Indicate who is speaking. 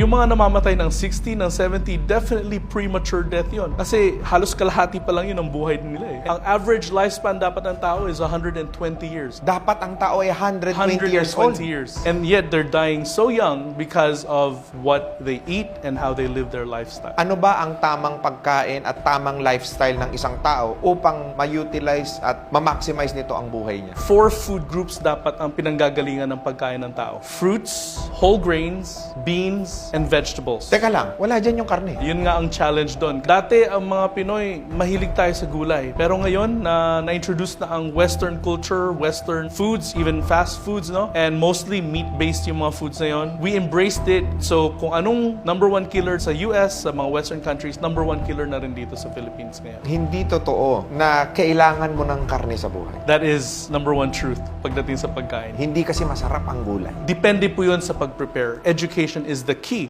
Speaker 1: Yung mga namamatay ng 60, ng 70, definitely premature death yon. Kasi halos kalahati pa lang yun ang buhay nila eh. Ang average lifespan dapat ng tao is 120 years.
Speaker 2: Dapat ang tao ay 120 years old.
Speaker 1: 120 years. And yet they're dying so young because of what they eat and how they live their lifestyle.
Speaker 2: Ano ba ang tamang pagkain at tamang lifestyle ng isang tao upang ma-utilize at ma-maximize nito ang buhay niya?
Speaker 1: Four food groups dapat ang pinanggagalingan ng pagkain ng tao. Fruits, whole grains, beans, and vegetables.
Speaker 2: Teka lang, wala dyan yung karne.
Speaker 1: Yun nga ang challenge doon. Dati ang mga Pinoy, mahilig tayo sa gulay. Pero ngayon, na na-introduce na ang Western culture, Western foods, even fast foods, no? And mostly meat-based yung mga foods na yun. We embraced it. So kung anong number one killer sa US, sa mga Western countries, number one killer na rin dito sa Philippines ngayon.
Speaker 2: Hindi totoo na kailangan mo ng karne sa buhay.
Speaker 1: That is number one truth pagdating sa pagkain.
Speaker 2: Hindi kasi masarap ang gulay.
Speaker 1: Depende po yun sa pag-prepare. Education is the key